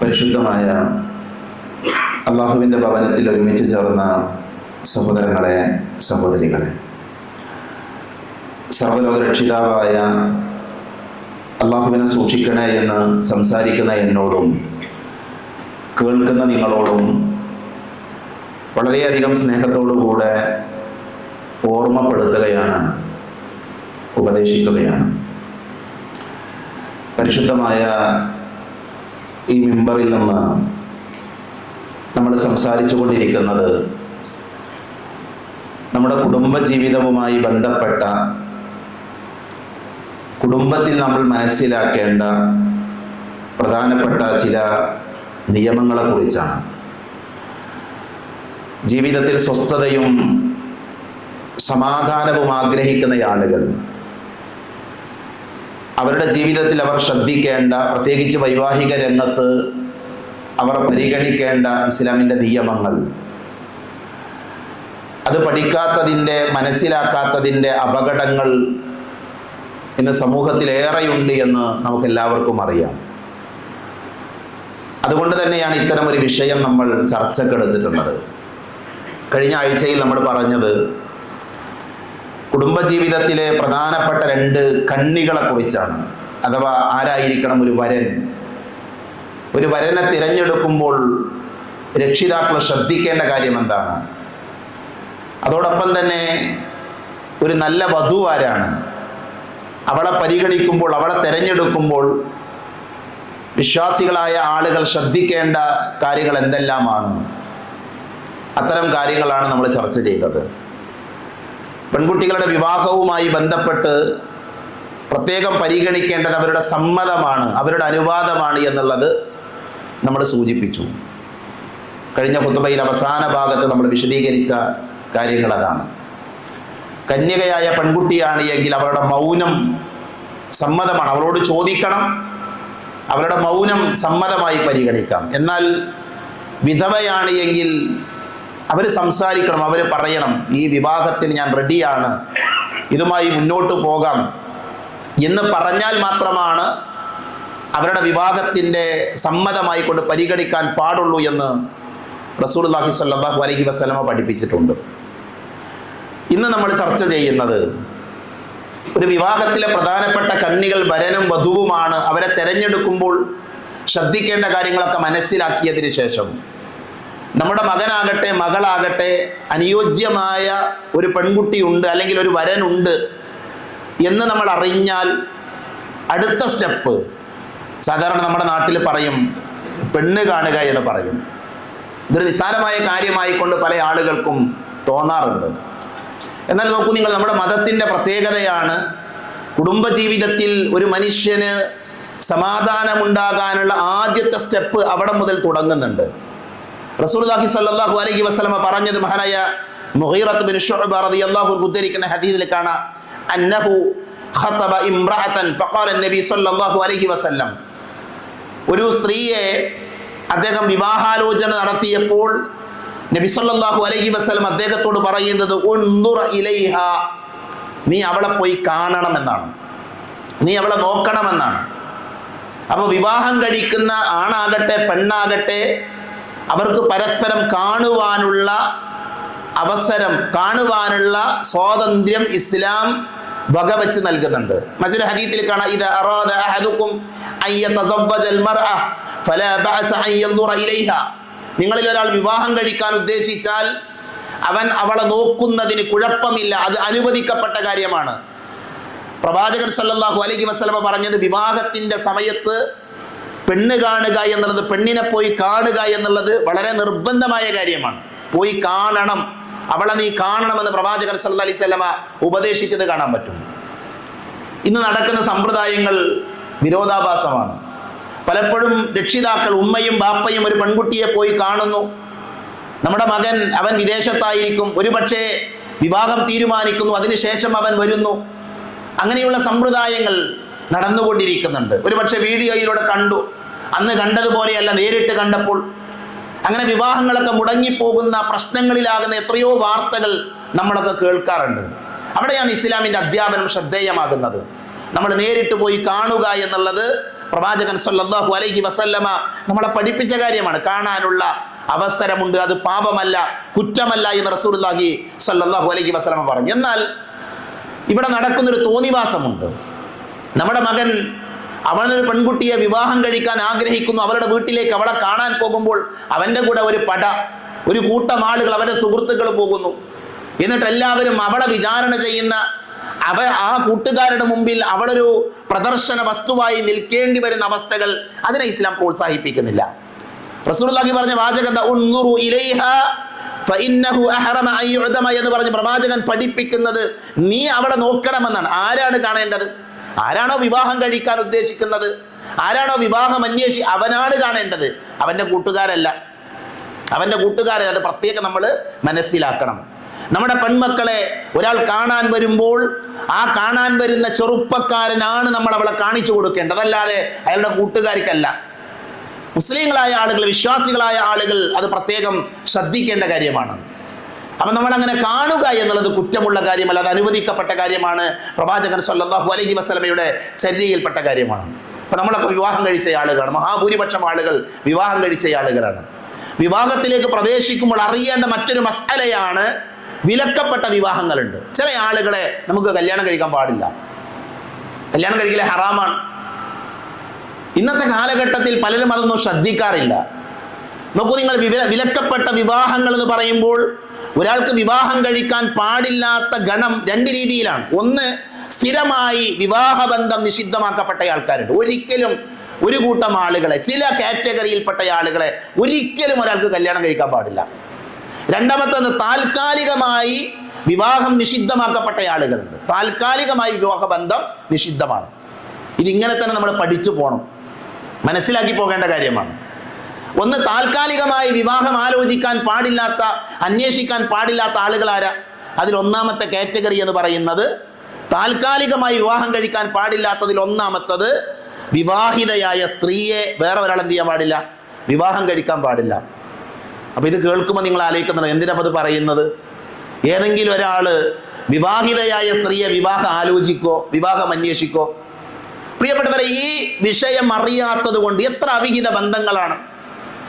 പരിശുദ്ധമായ അള്ളാഹുവിന്റെ ഭവനത്തിൽ ഒരുമിച്ച് ചേർന്ന സഹോദരങ്ങളെ സഹോദരികളെ. സർവലോകരക്ഷിതാവായ അള്ളാഹുവിനെ സൂക്ഷിക്കണേ എന്ന് സംസാരിക്കുന്ന എന്നോടും കേൾക്കുന്ന നിങ്ങളോടും വളരെയധികം സ്നേഹത്തോടുകൂടെ ഓർമ്മപ്പെടുത്തുകയാണ് ഉപദേശിക്കുകയാണ്. പരിശുദ്ധമായ ഈ മെമ്പറിൽ നിന്ന് നമ്മൾ സംസാരിച്ചു കൊണ്ടിരിക്കുന്നത് നമ്മുടെ കുടുംബ ജീവിതവുമായി ബന്ധപ്പെട്ട കുടുംബത്തിൽ നമ്മൾ മനസ്സിലാക്കേണ്ട പ്രധാനപ്പെട്ട ചില നിയമങ്ങളെ കുറിച്ചാണ്. ജീവിതത്തിൽ സ്വസ്ഥതയും സമാധാനവും ആഗ്രഹിക്കുന്ന ആളുകൾ അവരുടെ ജീവിതത്തിൽ അവർ ശ്രദ്ധിക്കേണ്ട പ്രത്യേകിച്ച് വൈവാഹിക രംഗത്ത് അവർ പരിഗണിക്കേണ്ട ഇസ്ലാമിന്റെ നിയമങ്ങൾ. അത് പഠിക്കാത്തതിന്റെ മനസ്സിലാക്കാത്തതിന്റെ അപകടങ്ങൾ ഇന്ന് സമൂഹത്തിലേറെയുണ്ട് എന്ന് നമുക്ക് എല്ലാവർക്കും അറിയാം. അതുകൊണ്ട് തന്നെയാണ് ഇത്തരം ഒരു വിഷയം നമ്മൾ ചർച്ചക്കെടുത്തിട്ടുള്ളത്. കഴിഞ്ഞ ആഴ്ചയിൽ നമ്മൾ പറഞ്ഞത് കുടുംബജീവിതത്തിലെ പ്രധാനപ്പെട്ട രണ്ട് കണ്ണികളെ കുറിച്ചാണ് അഥവാ ആരായിരിക്കണം ഒരു വരൻ? ഒരു വരനെ തിരഞ്ഞെടുക്കുമ്പോൾ രക്ഷിതാക്കൾ ശ്രദ്ധിക്കേണ്ട കാര്യം എന്താണ് അതോടൊപ്പം തന്നെ ഒരു നല്ല വധു ആരാണ്? അവളെ പരിഗണിക്കുമ്പോൾ അവളെ തിരഞ്ഞെടുക്കുമ്പോൾ വിശ്വാസികളായ ആളുകൾ ശ്രദ്ധിക്കേണ്ട കാര്യങ്ങൾ എന്തെല്ലാമാണ് അത്തരം കാര്യങ്ങളാണ് നമ്മൾ ചർച്ച ചെയ്തത്. പെൺകുട്ടികളുടെ വിവാഹവുമായി ബന്ധപ്പെട്ട് പ്രത്യേകം പരിഗണിക്കേണ്ടത് അവരുടെ സമ്മതമാണ് അവരുടെ അനുവാദമാണ് എന്നുള്ളത് നമ്മൾ സൂചിപ്പിച്ചു. കഴിഞ്ഞ കുത്തുബയിൽ അവസാന ഭാഗത്ത് നമ്മൾ വിശദീകരിച്ച കാര്യങ്ങൾ അതാണ്. കന്യകയായ പെൺകുട്ടിയാണ് എങ്കിൽ അവരുടെ മൗനം സമ്മതമാണ്. അവരോട് ചോദിക്കണം അവരുടെ മൗനം സമ്മതമായി പരിഗണിക്കാം. എന്നാൽ വിധവയാണ് എങ്കിൽ അവർ സംസാരിക്കണം അവർ പറയണം. ഈ വിവാഹത്തിന് ഞാൻ റെഡിയാണ് ഇതുമായി മുന്നോട്ട് പോകാം. എന്ന് പറഞ്ഞാൽ മാത്രമാണ് അവരുടെ വിവാഹത്തിന്റെ സമ്മതമായി കൊണ്ട് പരിഗണിക്കാൻ പാടുള്ളൂ എന്ന് റസൂൽല്ലാഹി സ്വല്ലല്ലാഹു അലൈഹി വസ്ലമ പഠിപ്പിച്ചിട്ടുണ്ട്. ഇന്ന് നമ്മൾ ചർച്ച ചെയ്യുന്നത് ഒരു വിവാഹത്തിലെ പ്രധാനപ്പെട്ട കണ്ണികൾ വരനും വധുവുമാണ് അവരെ തിരഞ്ഞെടുക്കുമ്പോൾ ശ്രദ്ധിക്കേണ്ട കാര്യങ്ങളൊക്കെ മനസ്സിലാക്കിയതിന് ശേഷം. നമ്മുടെ മകനാകട്ടെ മകളാകട്ടെ അനുയോജ്യമായ ഒരു പെൺകുട്ടിയുണ്ട് അല്ലെങ്കിൽ ഒരു വരനുണ്ട് എന്ന് നമ്മൾ അറിഞ്ഞാൽ അടുത്ത സ്റ്റെപ്പ് സാധാരണ നമ്മുടെ നാട്ടിൽ പറയും പെണ്ണ് കാണുക എന്ന് പറയും. ഇതൊരു നിസ്സാരമായ കാര്യമായി കൊണ്ട് പല ആളുകൾക്കും തോന്നാറുണ്ട്. എന്നാൽ നോക്കൂ നിങ്ങൾ നമ്മുടെ മതത്തിന്റെ പ്രത്യേകതയാണ് കുടുംബജീവിതത്തിൽ ഒരു മനുഷ്യന് സമാധാനമുണ്ടാകാനുള്ള ആദ്യത്തെ സ്റ്റെപ്പ് അവിടെ മുതൽ തുടങ്ങുന്നുണ്ട്. റസൂലുള്ളാഹി സ്വല്ലല്ലാഹു അലഹി വസ്ലമ പറഞ്ഞത് മഹാനായ മുഹീറത്ത് ബിൻ ശുഅബ റതി അള്ളാഹു ഉദ്ധരിക്കുന്ന ഹദീസിൽ കാണാം അന്നഹു ഖതബ ഇംറഅതൻ ഫഖാല നബി സ്വല്ലല്ലാഹു അലൈഹി വസല്ലം. ഒരു സ്ത്രീയെ അദ്ദേഹം വിവാഹാലോചന നടത്തിയപ്പോൾ നബി സല്ലല്ലാഹു അലൈഹി വസല്ലം അദ്ദേഹത്തോട് പറയുന്നത് ഉൻദുർ ഇലൈഹ നീ അവളെ പോയി കാണണമെന്നാണ്. നീ അവളെ നോക്കണമെന്നാണ്. അപ്പോൾ വിവാഹം കഴിക്കുന്ന ആണാകട്ടെ പെണ്ണാകട്ടെ അവർക്ക് പരസ്പരം കാണുവാനുള്ള അവസരം കാണുവാനുള്ള സ്വാതന്ത്ര്യം ഇസ്ലാം വകവെച്ച് നൽകുന്നുണ്ട്. മറ്റൊരു ഹദീത്തിൽ കാണാം നിങ്ങളിൽ ഒരാൾ വിവാഹം കഴിക്കാൻ ഉദ്ദേശിച്ചാൽ അവൻ അവളെ നോക്കുന്നതിന് കുഴപ്പമില്ല അത് അനുവദിക്കപ്പെട്ട കാര്യമാണ്. പ്രവാചകൻ സല്ലാഹു അലൈഹി വസ്ലമ പറഞ്ഞത് വിവാഹത്തിന്റെ സമയത്ത് പെണ്ണ് കാണുക എന്നുള്ളത് പെണ്ണിനെ പോയി കാണുക എന്നുള്ളത് വളരെ നിർബന്ധമായ കാര്യമാണ്. പോയി കാണണം. അവളെ നീ കാണണമെന്ന് പ്രവാചകർ സല്ല അലൈഹി ഉപദേശിച്ചത് കാണാൻ പറ്റും. ഇന്ന് നടക്കുന്ന സമ്പ്രദായങ്ങൾ വിരോധാഭാസമാണ്. പലപ്പോഴും രക്ഷിതാക്കൾ ഉമ്മയും ബാപ്പയും ഒരു പെൺകുട്ടിയെ പോയി കാണുന്നു. നമ്മുടെ മകൻ അവൻ വിദേശത്തായിരിക്കും. ഒരുപക്ഷെ വിവാഹം തീരുമാനിക്കുന്നു. അതിനുശേഷം അവൻ വരുന്നു. അങ്ങനെയുള്ള സമ്പ്രദായങ്ങൾ നടന്നുകൊണ്ടിരിക്കുന്നുണ്ട്. ഒരുപക്ഷെ വീഡിയോയിലൂടെ കണ്ടു. അന്ന് കണ്ടതുപോലെയല്ല നേരിട്ട് കണ്ടപ്പോൾ. അങ്ങനെ വിവാഹങ്ങളൊക്കെ മുടങ്ങിപ്പോകുന്ന പ്രശ്നങ്ങളിലാകുന്ന എത്രയോ വാർത്തകൾ നമ്മളൊക്കെ കേൾക്കാറുണ്ട്. അവിടെയാണ് ഇസ്ലാമിന്റെ അധ്യാപനം ശ്രദ്ധേയമാകുന്നത്. നമ്മൾ നേരിട്ട് പോയി കാണുക എന്നുള്ളത് പ്രവാചകൻ സല്ലാഹു അലൈഹി വസല്ലമ നമ്മളെ പഠിപ്പിച്ച കാര്യമാണ്. കാണാനുള്ള അവസരമുണ്ട്. അത് പാപമല്ല കുറ്റമല്ല എന്ന് റസൂലുള്ളാഹി സല്ലാഹു അലൈഹി വസല്ലമ പറഞ്ഞു. എന്നാൽ ഇവിടെ നടക്കുന്നൊരു തോന്നിവാസമുണ്ട്. നമ്മുടെ മകൻ അവനൊരു പെൺകുട്ടിയെ വിവാഹം കഴിക്കാൻ ആഗ്രഹിക്കുന്നു. അവരുടെ വീട്ടിലേക്ക് അവളെ കാണാൻ പോകുമ്പോൾ അവന്റെ കൂടെ ഒരു പട ഒരു കൂട്ടം ആളുകൾ അവരുടെ സുഹൃത്തുക്കൾ പോകുന്നു. എന്നിട്ട് എല്ലാവരും അവളെ വിചാരണ ചെയ്യുന്ന അവ ആ കൂട്ടുകാരുടെ മുമ്പിൽ അവളൊരു പ്രദർശന വസ്തുവായി നിൽക്കേണ്ടി വരുന്ന അവസ്ഥകൾ അതിനെ ഇസ്ലാം പ്രോത്സാഹിപ്പിക്കുന്നില്ല. റസൂലുള്ളാഹി പറഞ്ഞ വാചകം എന്ന് പറഞ്ഞ് പ്രവാചകൻ പഠിപ്പിക്കുന്നത് നീ അവളെ നോക്കണമെന്നാണ്. ആരാണ് കാണേണ്ടത്? ആരാണോ വിവാഹം കഴിക്കാൻ ഉദ്ദേശിക്കുന്നത്? ആരാണോ വിവാഹം അന്വേഷി അവനാണ് കാണേണ്ടത്. അവന്റെ കൂട്ടുകാരല്ല. അവന്റെ കൂട്ടുകാരെ അത് പ്രത്യേകം നമ്മൾ മനസ്സിലാക്കണം. നമ്മുടെ പെൺമക്കളെ ഒരാൾ കാണാൻ വരുമ്പോൾ ആ കാണാൻ വരുന്ന ചെറുപ്പക്കാരനാണ് നമ്മൾ അവളെ കാണിച്ചു കൊടുക്കേണ്ടത്. അതല്ലാതെ അയാളുടെ കൂട്ടുകാരിക്കല്ല. മുസ്ലിങ്ങളായ ആളുകൾ വിശ്വാസികളായ ആളുകൾ അത് പ്രത്യേകം ശ്രദ്ധിക്കേണ്ട കാര്യമാണ്. അപ്പം നമ്മൾ അങ്ങനെ കാണുക എന്നുള്ളത് കുറ്റമുള്ള കാര്യമല്ല അത് അനുവദിക്കപ്പെട്ട കാര്യമാണ്. പ്രവാചകൻ സല്ലാഹു അലഹി വസ്ലമയുടെ ചര്യയിൽപ്പെട്ട കാര്യമാണ്. അപ്പം നമ്മളൊക്കെ വിവാഹം കഴിച്ച ആളുകളാണ്. മഹാഭൂരിപക്ഷം ആളുകൾ വിവാഹം കഴിച്ച ആളുകളാണ്. വിവാഹത്തിലേക്ക് പ്രവേശിക്കുമ്പോൾ അറിയേണ്ട മറ്റൊരു മസാലയാണ് വിലക്കപ്പെട്ട വിവാഹങ്ങളുണ്ട്. ചില ആളുകളെ നമുക്ക് കല്യാണം കഴിക്കാൻ പാടില്ല. കല്യാണം കഴിക്കലെ ഹറാമാണ്. ഇന്നത്തെ കാലഘട്ടത്തിൽ പലരും അതൊന്നും ശ്രദ്ധിക്കാറില്ല. നോക്കൂ നിങ്ങൾ വിലക്കപ്പെട്ട വിവാഹങ്ങൾ എന്ന് പറയുമ്പോൾ ഒരാൾക്ക് വിവാഹം കഴിക്കാൻ പാടില്ലാത്ത ഗണം രണ്ട് രീതിയിലാണ്. ഒന്ന് സ്ഥിരമായി വിവാഹബന്ധം നിഷിദ്ധമാക്കപ്പെട്ട ആൾക്കാരുണ്ട്. ഒരിക്കലും ഒരു കൂട്ടം ആളുകളെ ചില കാറ്റഗറിയിൽപ്പെട്ട ആളുകളെ ഒരിക്കലും ഒരാൾക്ക് കല്യാണം കഴിക്കാൻ പാടില്ല. രണ്ടാമത്തത് താൽക്കാലികമായി വിവാഹം നിഷിദ്ധമാക്കപ്പെട്ട ആളുകളുണ്ട്. താൽക്കാലികമായി വിവാഹബന്ധം നിഷിദ്ധമാണ്. ഇതിങ്ങനെ തന്നെ നമ്മൾ പഠിച്ചു പോകണം മനസ്സിലാക്കി പോകേണ്ട കാര്യമാണ്. ഒന്ന് താൽക്കാലികമായി വിവാഹം ആലോചിക്കാൻ പാടില്ലാത്ത അന്വേഷിക്കാൻ പാടില്ലാത്ത ആളുകളാരാ അതിൽ ഒന്നാമത്തെ കാറ്റഗറി എന്ന് പറയുന്നത് താൽക്കാലികമായി വിവാഹം കഴിക്കാൻ പാടില്ലാത്തതിൽ ഒന്നാമത്തത് വിവാഹിതയായ സ്ത്രീയെ വേറെ ഒരാൾ എന്ത് ചെയ്യാൻ പാടില്ല? വിവാഹം കഴിക്കാൻ പാടില്ല. അപ്പോൾ ഇത് കേൾക്കുമ്പോൾ നിങ്ങൾ ആലോചിക്കുന്നുണ്ടോ? എന്തിനാ അത് പറയുന്നത്? ഏതെങ്കിലും ഒരാൾ വിവാഹിതയായ സ്ത്രീയെ വിവാഹം ആലോചിക്കോ വിവാഹം അന്വേഷിക്കോ? പ്രിയപ്പെട്ടവരെ ഈ വിഷയം അറിയാത്തത് കൊണ്ട് എത്ര അവിഹിത ബന്ധങ്ങളാണ്.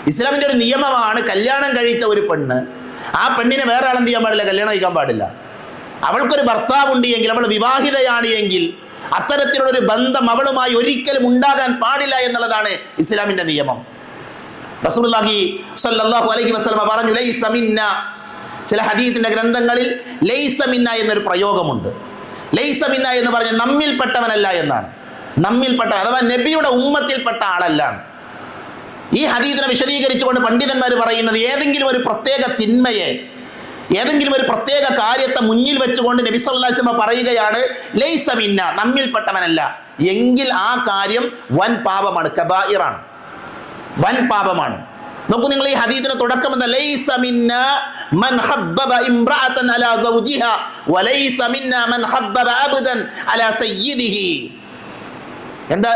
ഇസ്ലാമിന്റെ ഒരു നിയമമാണ് കല്യാണം കഴിച്ച ഒരു പെണ്ണ്. ആ പെണ്ണിനെ വേറെ ആളെന്ത് ചെയ്യാൻ പാടില്ല? കല്യാണം കഴിക്കാൻ പാടില്ല. അവൾക്കൊരു ഭർത്താവുണ്ട് എങ്കിൽ അവൾ വിവാഹിതയാണ് എങ്കിൽ അത്തരത്തിലുള്ളൊരു ബന്ധം അവളുമായി ഒരിക്കലും ഉണ്ടാകാൻ പാടില്ല എന്നുള്ളതാണ് ഇസ്ലാമിന്റെ നിയമം. റസൂലുള്ളാഹി സ്വല്ലല്ലാഹു അലൈഹി വസല്ലമ പറഞ്ഞു ലൈസ മിന്ന. ചില ഹദീത്തിന്റെ ഗ്രന്ഥങ്ങളിൽ ലൈസ മിന്ന എന്നൊരു പ്രയോഗമുണ്ട്. ലൈസ മിന്ന എന്ന് പറഞ്ഞ നമ്മിൽപ്പെട്ടവനല്ല എന്നാണ്. നമ്മിൽപ്പെട്ട അഥവാ നബിയുടെ ഉമ്മത്തിൽപ്പെട്ട ആളല്ല. ഈ ഹദീദിനെ വിശദീകരിച്ചുകൊണ്ട് പണ്ഡിതന്മാർ പറയുന്നത് ഏതെങ്കിലും ഒരു പ്രത്യേക തിന്മയെ ഏതെങ്കിലും ഒരു പ്രത്യേക കാര്യത്തെ മുന്നിൽ വെച്ചുകൊണ്ട് നബി വസല്ലം പറയുകയാണ് ലൈസമിന്ന നമ്മിൽപ്പെട്ടവനല്ല. എങ്കിൽ ആ കാര്യം വൻ പാപമാണ് കബായിറാണ്. വൻ പാപമാണ്. നോക്കൂ നിങ്ങൾ ഈ ഹദീദിനെ തുടക്കം എന്താ? ലൈസ എന്താ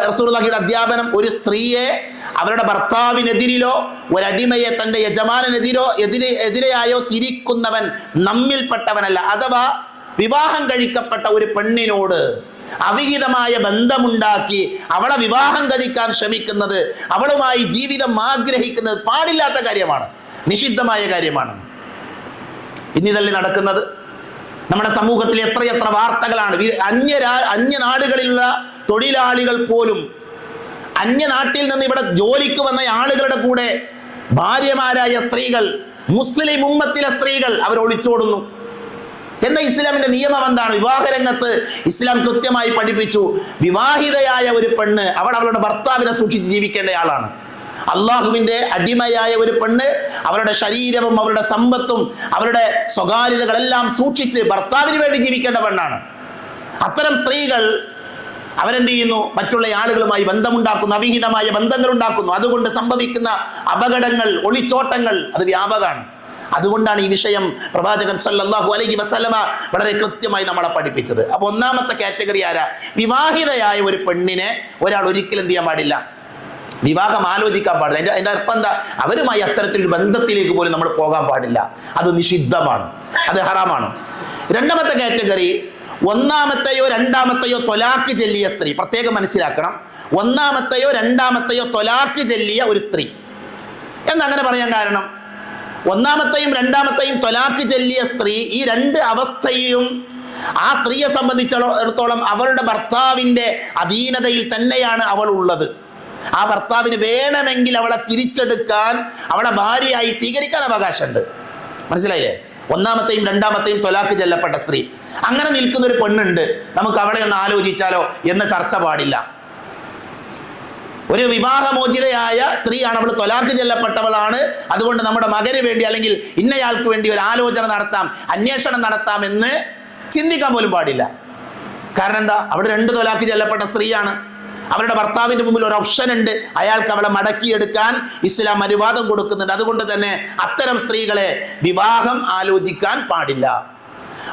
അധ്യാപനം? ഒരു സ്ത്രീയെ അവരുടെ ഭർത്താവിനെതിരിലോ ഒരടിമയെ തന്റെ യജമാനെതിരോ എതിരെ എതിരെയായോ തിരിക്കുന്നവൻ നമ്മിൽപ്പെട്ടവനല്ല. അഥവാ വിവാഹം കഴിക്കപ്പെട്ട ഒരു പെണ്ണിനോട് അവിഹിതമായ ബന്ധമുണ്ടാക്കി അവളെ വിവാഹം കഴിക്കാൻ ശ്രമിക്കുന്നത് അവളുമായി ജീവിതം ആഗ്രഹിക്കുന്നത് പാടില്ലാത്ത കാര്യമാണ്. നിഷിദ്ധമായ കാര്യമാണ്. ഇന്നിതല്ലേ നടക്കുന്നത് നമ്മുടെ സമൂഹത്തിൽ എത്രയെത്ര വാർത്തകളാണ്. അന്യ അന്യ നാടുകളിലുള്ള തൊഴിലാളികൾ പോലും അന്യനാട്ടിൽ നിന്ന് ഇവിടെ ജോലിക്ക് വന്ന ആളുകളുടെ കൂടെ ഭാര്യമാരായ സ്ത്രീകൾ മുസ്ലിം ഉമ്മത്തിലെ സ്ത്രീകൾ അവർ ഒളിച്ചോടുന്നു. എന്താ ഇസ്ലാമിന്റെ നിയമം എന്താണ്? വിവാഹ രംഗത്ത് ഇസ്ലാം കൃത്യമായി പഠിപ്പിച്ചു. വിവാഹിതയായ ഒരു പെണ്ണ് അവൾ അവളുടെ ഭർത്താവിനെ സൂക്ഷിച്ച് ജീവിക്കേണ്ട ആളാണ്. അള്ളാഹുവിന്റെ അടിമയായ ഒരു പെണ്ണ് അവരുടെ ശരീരവും അവരുടെ സമ്പത്തും അവരുടെ സ്വകാര്യതകളെല്ലാം സൂക്ഷിച്ച് ഭർത്താവിന് വേണ്ടി ജീവിക്കേണ്ട പെണ്ണാണ്. അത്തരം സ്ത്രീകൾ അവരെന്ത് ചെയ്യുന്നു മറ്റുള്ള ആളുകളുമായി ബന്ധമുണ്ടാക്കുന്നു അവിഹിതമായ ബന്ധങ്ങൾ ഉണ്ടാക്കുന്നു അതുകൊണ്ട് സംഭവിക്കുന്ന അപകടങ്ങൾ ഒളിച്ചോട്ടങ്ങൾ അത് വ്യാപകമാണ്. അതുകൊണ്ടാണ് ഈ വിഷയം പ്രവാചകൻ സല്ലല്ലാഹു അലൈഹി വസല്ലമ വളരെ കൃത്യമായി നമ്മളെ പഠിപ്പിച്ചത്. അപ്പൊ ഒന്നാമത്തെ കാറ്റഗറി ആരാ? വിവാഹിതയായ ഒരു പെണ്ണിനെ ഒരാൾ ഒരിക്കലും എന്ത് ചെയ്യാൻ പാടില്ല. വിവാഹം ആലോചിക്കാൻ പാടില്ല. അതിന്റെ അതിന്റെ അർത്ഥം എന്താ? അവരുമായി അത്തരത്തിലൊരു ബന്ധത്തിലേക്ക് പോലും നമ്മൾ പോകാൻ പാടില്ല. അത് നിഷിദ്ധമാണ്. അത് ഹറാമാണ്. രണ്ടാമത്തെ കാറ്റഗറി ഒന്നാമത്തെയോ രണ്ടാമത്തെയോ തൊലാക്ക് ചെല്ലിയ സ്ത്രീ. പ്രത്യേകം മനസ്സിലാക്കണം. ഒന്നാമത്തെയോ രണ്ടാമത്തെയോ തൊലാക്ക് ചെല്ലിയ ഒരു സ്ത്രീ. എന്നങ്ങനെ പറയാൻ കാരണം? ഒന്നാമത്തെയും രണ്ടാമത്തെയും തൊലാക്ക് ചെല്ലിയ സ്ത്രീ ഈ രണ്ട് അവസ്ഥയും ആ സ്ത്രീയെ സംബന്ധിച്ചിടത്തോളം അവളുടെ ഭർത്താവിന്റെ അധീനതയിൽ തന്നെയാണ് അവൾ ഉള്ളത്. ആ ഭർത്താവിന് വേണമെങ്കിൽ അവളെ തിരിച്ചെടുക്കാൻ അവളെ ഭാര്യയായി സ്വീകരിക്കാൻ അവകാശമുണ്ട്. മനസ്സിലായില്ലേ? ഒന്നാമത്തെയും രണ്ടാമത്തെയും തൊലാക്ക് ചെല്ലപ്പെട്ട സ്ത്രീ. അങ്ങനെ നിൽക്കുന്ന ഒരു പെണ്ണുണ്ട്. നമുക്ക് അവളെ ഒന്ന് ആലോചിച്ചാലോ എന്ന ചർച്ച പാടില്ല. ഒരു വിവാഹമോചിതയായ സ്ത്രീയാണ് അവൾ തൊലാക്ക് ചെല്ലപ്പെട്ടവളാണ്. അതുകൊണ്ട് നമ്മുടെ മകന് വേണ്ടി അല്ലെങ്കിൽ ഇന്നയാൾക്ക് വേണ്ടി ഒരു ആലോചന നടത്താം അന്വേഷണം നടത്താം എന്ന് ചിന്തിക്കാൻ പോലും പാടില്ല. കാരണം എന്താ? അവിടെ രണ്ട് തൊലാക്ക് ചെല്ലപ്പെട്ട സ്ത്രീയാണ്. അവരുടെ ഭർത്താവിന്റെ മുമ്പിൽ ഒരു ഓപ്ഷൻ ഉണ്ട്. അയാൾക്ക് അവളെ മടക്കിയെടുക്കാൻ ഇസ്ലാം അനുവാദം കൊടുക്കുന്നുണ്ട്. അതുകൊണ്ട് തന്നെ അത്തരം സ്ത്രീകളെ വിവാഹം ആലോചിക്കാൻ പാടില്ല.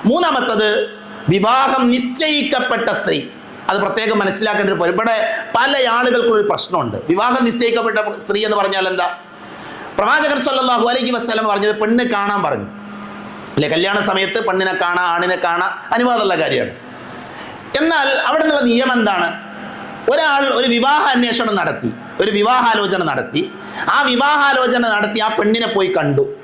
മൂന്നാമത്തത് വിവാഹം നിശ്ചയിക്കപ്പെട്ട സ്ത്രീ. അത് പ്രത്യേകം മനസ്സിലാക്കേണ്ട ഒരു ഇവിടെ പല ആളുകൾക്കും ഒരു പ്രശ്നമുണ്ട്. വിവാഹം നിശ്ചയിക്കപ്പെട്ട സ്ത്രീ എന്ന് പറഞ്ഞാൽ എന്താ? പ്രവാചകർ സല്ലല്ലാഹു അലൈഹി വസ്ലം പറഞ്ഞത് പെണ്ണ് കാണാൻ പറഞ്ഞു. അല്ലെ കല്യാണ സമയത്ത് പെണ്ണിനെ കാണാൻ ആണിനെ കാണാൻ അനുവാദമുള്ള കാര്യമാണ്. എന്നാൽ അവിടെ നിന്നുള്ള നിയമം എന്താണ്? ഒരാൾ ഒരു വിവാഹ അന്വേഷണം നടത്തി ഒരു വിവാഹാലോചന നടത്തി. ആ വിവാഹാലോചന നടത്തി ആ പെണ്ണിനെ പോയി കണ്ടു.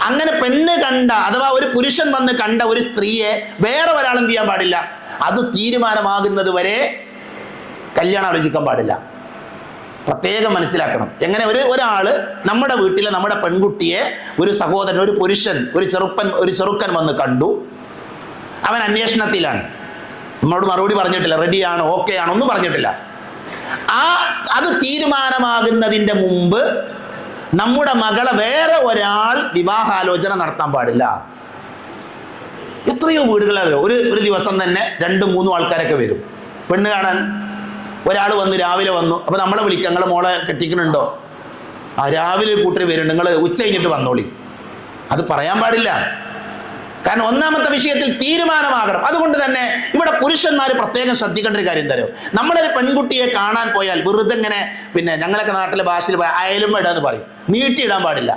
അങ്ങനെ പെണ്ണ് കണ്ട അഥവാ ഒരു പുരുഷൻ വന്ന് കണ്ട ഒരു സ്ത്രീയെ വേറെ ഒരാൾ എന്ത് ചെയ്യാൻ പാടില്ല? അത് തീരുമാനമാകുന്നത് വരെ കല്യാണം ആലോചിക്കാൻ പാടില്ല. പ്രത്യേകം മനസ്സിലാക്കണം. എങ്ങനെ ഒരു ഒരാൾ നമ്മുടെ വീട്ടിലെ നമ്മുടെ പെൺകുട്ടിയെ ഒരു സഹോദരൻ ഒരു പുരുഷൻ ഒരു ചെറുപ്പൻ ഒരു ചെറുക്കൻ വന്ന് കണ്ടു. അവൻ അന്വേഷണത്തിലാണ്. നമ്മളോട് മറുപടി പറഞ്ഞിട്ടില്ല. റെഡിയാണ്? ഓക്കെ ആണ് ഒന്നും പറഞ്ഞിട്ടില്ല. ആ അത് തീരുമാനമാകുന്നതിന്റെ മുമ്പ് നമ്മുടെ മകളെ വേറെ ഒരാൾ വിവാഹാലോചന നടത്താൻ പാടില്ല. എത്രയോ വീടുകളല്ലോ ഒരു ഒരു ദിവസം തന്നെ രണ്ടും മൂന്നും ആൾക്കാരൊക്കെ വരും. പെണ്ണ് കാണാൻ ഒരാൾ വന്ന് രാവിലെ വന്നു. അപ്പോൾ നമ്മളെ വിളിക്കാം നിങ്ങളെ മോളെ കെട്ടിക്കണുണ്ടോ ആ രാവിലെ കൂട്ടർ വരുന്നുണ്ട് നിങ്ങൾ ഉച്ച കഴിഞ്ഞിട്ട് വന്നോളി. അത് പറയാൻ പാടില്ല. കാരണം ഒന്നാമത്തെ വിഷയത്തിൽ തീരുമാനമാകണം. അതുകൊണ്ട് തന്നെ ഇവിടെ പുരുഷന്മാർ പ്രത്യേകം ശ്രദ്ധിക്കേണ്ട ഒരു കാര്യം തരും നമ്മളൊരു പെൺകുട്ടിയെ കാണാൻ പോയാൽ വെറുതെ ഇങ്ങനെ പിന്നെ ഞങ്ങളൊക്കെ നാട്ടിലെ ഭാഷയിൽ അയലും ഇടാന്ന് പറയും. നീട്ടിയിടാൻ പാടില്ല.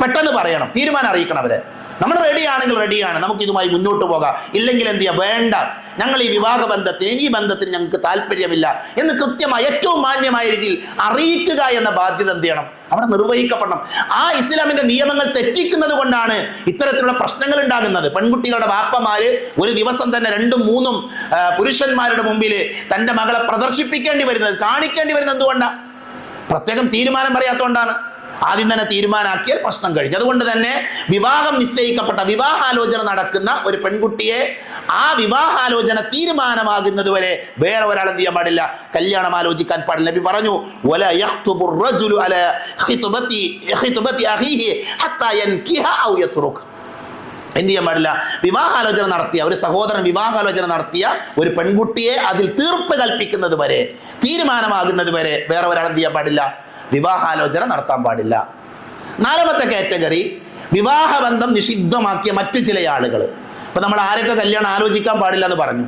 പെട്ടെന്ന് പറയണം തീരുമാനം അറിയിക്കണം അവരെ. നമ്മൾ റെഡിയാണെങ്കിൽ റെഡിയാണ് നമുക്ക് ഇതുമായി മുന്നോട്ട് പോകാം. ഇല്ലെങ്കിൽ എന്ത് ചെയ്യാം? വേണ്ട. ഞങ്ങൾ ഈ വിവാഹ ബന്ധത്തിന് ഈ ബന്ധത്തിന് ഞങ്ങൾക്ക് താല്പര്യമില്ല. എന്ന് കൃത്യമായി ഏറ്റവും മാന്യമായ രീതിയിൽ അറിയിക്കുക എന്ന ബാധ്യത എന്ത് ചെയ്യണം? അവിടെ നിർവഹിക്കപ്പെടണം. ആ ഇസ്ലാമിന്റെ നിയമങ്ങൾ തെറ്റിക്കുന്നത് കൊണ്ടാണ് ഇത്തരത്തിലുള്ള പ്രശ്നങ്ങൾ ഉണ്ടാകുന്നത്. പെൺകുട്ടികളുടെ വാപ്പമാര് ഒരു ദിവസം തന്നെ രണ്ടും മൂന്നും പുരുഷന്മാരുടെ മുമ്പിൽ തന്റെ മകളെ പ്രദർശിപ്പിക്കേണ്ടി വരുന്നത് കാണിക്കേണ്ടി വരുന്നത് എന്തുകൊണ്ടാണ് പ്രത്യേകം തീരുമാനം പറയാത്തതുകൊണ്ടാണ്. ആദ്യം തന്നെ തീരുമാനാക്കിയാൽ പ്രശ്നം കഴിഞ്ഞു. അതുകൊണ്ട് തന്നെ വിവാഹം നിശ്ചയിക്കപ്പെട്ട വിവാഹാലോചന നടക്കുന്ന ഒരു പെൺകുട്ടിയെ ആ വിവാഹാലോചന തീരുമാനമാകുന്നത് വരെ വേറെ ഒരാൾ എന്ത് ചെയ്യാൻ പാടില്ല. കല്യാണം ആലോചിക്കാൻ പാടില്ല. നബി പറഞ്ഞു എന്ത് ചെയ്യാൻ പാടില്ല. വിവാഹാലോചന നടത്തിയ ഒരു സഹോദരൻ വിവാഹാലോചന നടത്തിയ ഒരു പെൺകുട്ടിയെ അതിൽ തീർപ്പ് കൽപ്പിക്കുന്നത് വരെ തീരുമാനമാകുന്നത് വരെ വേറെ ഒരാൾ എന്ത് ചെയ്യാൻ പാടില്ല. വിവാഹാലോചന നടത്താൻ പാടില്ല. നാലാമത്തെ കാറ്റഗറി വിവാഹബന്ധം നിഷിദ്ധമാക്കിയ മറ്റു ചില ആളുകൾ ഇപ്പൊ നമ്മൾ ആരൊക്കെ കല്യാണം ആലോചിക്കാൻ പാടില്ല എന്ന് പറഞ്ഞു.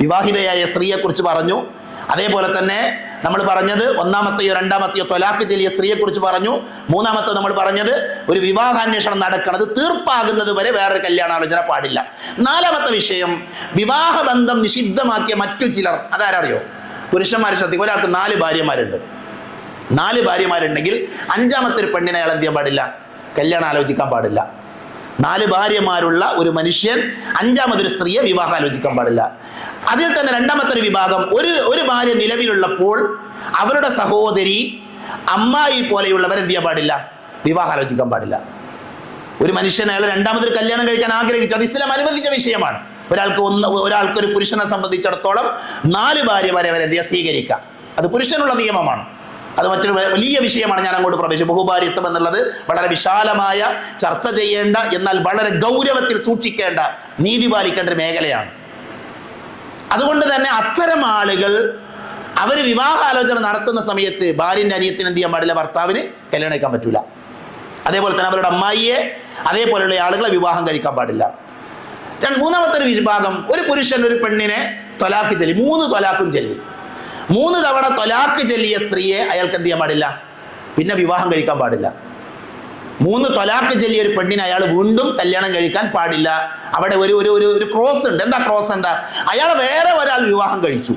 വിവാഹിതയായ സ്ത്രീയെക്കുറിച്ച് പറഞ്ഞു. അതേപോലെ തന്നെ നമ്മൾ പറഞ്ഞത് ഒന്നാമത്തെയോ രണ്ടാമത്തെയോ തൊലാക്ക് ചെല്ലിയ സ്ത്രീയെക്കുറിച്ച് പറഞ്ഞു. മൂന്നാമത്തെ നമ്മൾ പറഞ്ഞത് ഒരു വിവാഹാന്വേഷണം നടക്കുന്നത് തീർപ്പാകുന്നത് വരെ വേറൊരു കല്യാണാലോചന പാടില്ല. നാലാമത്തെ വിഷയം വിവാഹബന്ധം നിഷിദ്ധമാക്കിയ മറ്റു ചിലർ. അതാരറിയോ? പുരുഷന്മാരെ ശ്രദ്ധിക്കും. ഒരാൾക്ക് നാല് ഭാര്യമാരുണ്ട്. നാല് ഭാര്യമാരുണ്ടെങ്കിൽ അഞ്ചാമത്തെ ഒരു പെണ്ണിനെ അയാൾ എന്ത് ചെയ്യാൻ പാടില്ല? കല്യാണം ആലോചിക്കാൻ പാടില്ല. നാല് ഭാര്യമാരുള്ള ഒരു മനുഷ്യൻ അഞ്ചാമതൊരു സ്ത്രീയെ വിവാഹം ആലോചിക്കാൻ പാടില്ല. അതിൽ തന്നെ രണ്ടാമത്തെ ഒരു വിഭാഗം ഒരു ഒരു ഭാര്യ നിലവിലുള്ളപ്പോൾ അവരുടെ സഹോദരി അമ്മായി പോലെയുള്ളവർ എന്ത് ചെയ്യാൻ പാടില്ല? വിവാഹം ആലോചിക്കാൻ പാടില്ല. ഒരു മനുഷ്യൻ അയാൾ രണ്ടാമതൊരു കല്യാണം കഴിക്കാൻ ആഗ്രഹിച്ചു. അത് ഇസ്ലാം അനുവദിച്ച വിഷയമാണ്. ഒരാൾക്ക് ഒന്ന് ഒരാൾക്ക് ഒരു പുരുഷനെ സംബന്ധിച്ചിടത്തോളം നാല് ഭാര്യമാരെ അവരെ സ്വീകരിക്കാം അത് പുരുഷനുള്ള നിയമമാണ്. അത് മറ്റൊരു വലിയ വിഷയമാണ് ഞാൻ അങ്ങോട്ട് പ്രവേശിച്ചു ബഹുഭാര്യത്വം എന്നുള്ളത് വളരെ വിശാലമായ ചർച്ച ചെയ്യേണ്ട എന്നാൽ വളരെ ഗൗരവത്തിൽ സൂക്ഷിക്കേണ്ട നീതി പാലിക്കേണ്ട ഒരു മേഖലയാണ്. അതുകൊണ്ട് തന്നെ അത്തരം ആളുകൾ അവർ വിവാഹാലോചന നടത്തുന്ന സമയത്ത് ഭാര്യന്റെ അനിയത്തിന് എന്ത് ചെയ്യാൻ പാടില്ല? ഭർത്താവിന് കല്യാണം കഴിക്കാൻ പറ്റൂല. അതേപോലെ തന്നെ അവരുടെ അമ്മായിയെ അതേപോലെയുള്ള ആളുകളെ വിവാഹം കഴിക്കാൻ പാടില്ല. രണ്ട് മൂന്നാമത്തെ ഒരു വിഭാഗം ഒരു പുരുഷൻ ഒരു പെണ്ണിനെ തൊലാക്ക് ചൊല്ലി മൂന്ന് തൊലാക്കും ചൊല്ലി. മൂന്ന് തവണ തൊലാക്ക് ചൊല്ലിയ സ്ത്രീയെ അയാൾക്ക് എന്ത് ചെയ്യാൻ പാടില്ല? പിന്നെ വിവാഹം കഴിക്കാൻ പാടില്ല. മൂന്ന് തൊലാക്ക് ചൊല്ലിയ ഒരു പെണ്ണിനെ അയാൾ വീണ്ടും കല്യാണം കഴിക്കാൻ പാടില്ല. അവിടെ ഒരു ഒരു ഒരു ക്രോസ് ഉണ്ട്. എന്താ ക്രോസ് എന്താ? അയാൾ വേറെ ഒരാൾ വിവാഹം കഴിച്ചു.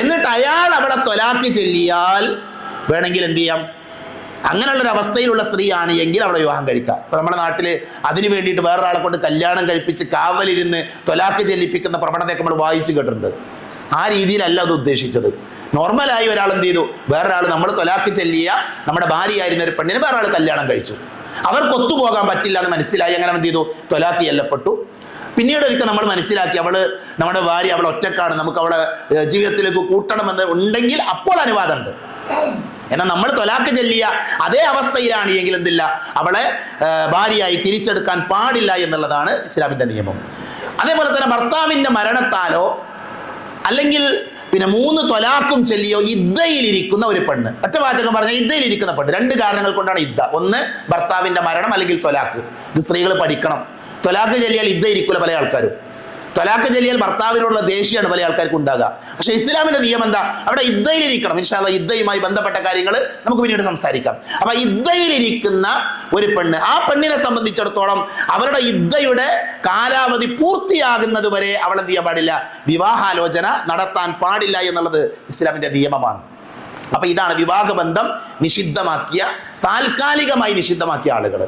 എന്നിട്ട് അയാൾ അവിടെ തൊലാക്ക് ചെല്ലിയാൽ വേണമെങ്കിൽ എന്ത് ചെയ്യാം? അങ്ങനെയുള്ള ഒരു അവസ്ഥയിലുള്ള സ്ത്രീയാണ് എങ്കിൽ അവിടെ വിവാഹം കഴിക്കാം. ഇപ്പൊ നമ്മുടെ നാട്ടിൽ അതിന് വേണ്ടിയിട്ട് വേറൊരാളെ കൊണ്ട് കല്യാണം കഴിപ്പിച്ച് കാവലിരുന്ന് തൊലാക്ക് ചെല്ലിപ്പിക്കുന്ന പ്രവണതയൊക്കെ നമ്മൾ വായിച്ചു കേട്ടിട്ടുണ്ട്. ആ രീതിയിലല്ല അത് ഉദ്ദേശിച്ചത്. നോർമലായി ഒരാൾ എന്ത് ചെയ്തു? വേറൊരാൾ നമ്മൾ തൊലാക്ക് ചെല്ലിയ നമ്മുടെ ഭാര്യയായിരുന്ന ഒരു പെണ്ണിന് വേറൊരാൾ കല്യാണം കഴിച്ചു. അവർക്ക് ഒത്തുപോകാൻ പറ്റില്ല എന്ന് മനസ്സിലായി. അങ്ങനെ എന്ത് ചെയ്തു? തൊലാക്ക് ചെല്ലപ്പെട്ടു. പിന്നീട് ഒരിക്കൽ നമ്മൾ മനസ്സിലാക്കി അവൾ നമ്മുടെ ഭാര്യ അവൾ ഒറ്റക്കാണ്. നമുക്ക് അവളെ ജീവിതത്തിലേക്ക് കൂട്ടണമെന്ന് ഉണ്ടെങ്കിൽ അപ്പോൾ അനുവാദമുണ്ട്. എന്നാൽ നമ്മൾ തൊലാക്ക് ചെല്ലിയ അതേ അവസ്ഥയിലാണ് എങ്കിൽ എന്തില്ല? അവളെ ഭാര്യയായി തിരിച്ചെടുക്കാൻ പാടില്ല എന്നുള്ളതാണ് ഇസ്ലാമിന്റെ നിയമം. അതേപോലെ തന്നെ ഭർത്താവിന്റെ മരണത്താലോ അല്ലെങ്കിൽ പിന്നെ മൂന്ന് തൊലാക്കും ചെല്ലിയോ ഇദ്ദയിലിരിക്കുന്ന ഒരു പെണ്ണ്. ഒറ്റ വാചകം പറഞ്ഞ ഇദ്ദയിലിരിക്കുന്ന പെണ്ണ്. രണ്ട് കാരണങ്ങൾ കൊണ്ടാണ് ഇദ്ദ. ഒന്ന് ഭർത്താവിന്റെ മരണം അല്ലെങ്കിൽ തൊലാക്ക് ഇത് സ്ത്രീകൾ പഠിക്കണം. തൊലാക്ക് ചെല്ലിയാൽ ഇദ്ദ ഇരിക്കൂല പല ആൾക്കാരും. തൊലാക്ക് ചൊല്ലിയാൽ ഭർത്താവിനോടുള്ള ദേഷ്യമാണ് പല ആൾക്കാർക്ക് ഉണ്ടാകുക. പക്ഷേ ഇസ്ലാമിന്റെ നിയമം എന്താ? അവിടെ ഇദ്ദയിലിരിക്കണം. ഇൻഷാല്ല ഇദ്ദയുമായി ബന്ധപ്പെട്ട കാര്യങ്ങൾ നമുക്ക് പിന്നീട് സംസാരിക്കാം. അപ്പൊ ഇദ്ദയിലിരിക്കുന്ന ഒരു പെണ്ണ് ആ പെണ്ണിനെ സംബന്ധിച്ചിടത്തോളം അവരുടെ ഇദ്ദയുടെ കാലാവധി പൂർത്തിയാകുന്നത് വരെ അവൾ എന്ത് ചെയ്യാൻ പാടില്ല? വിവാഹാലോചന നടത്താൻ പാടില്ല എന്നുള്ളത് ഇസ്ലാമിന്റെ നിയമമാണ്. അപ്പൊ ഇതാണ് വിവാഹബന്ധം നിഷിദ്ധമാക്കിയ താൽക്കാലികമായി നിഷിദ്ധമാക്കിയ ആളുകൾ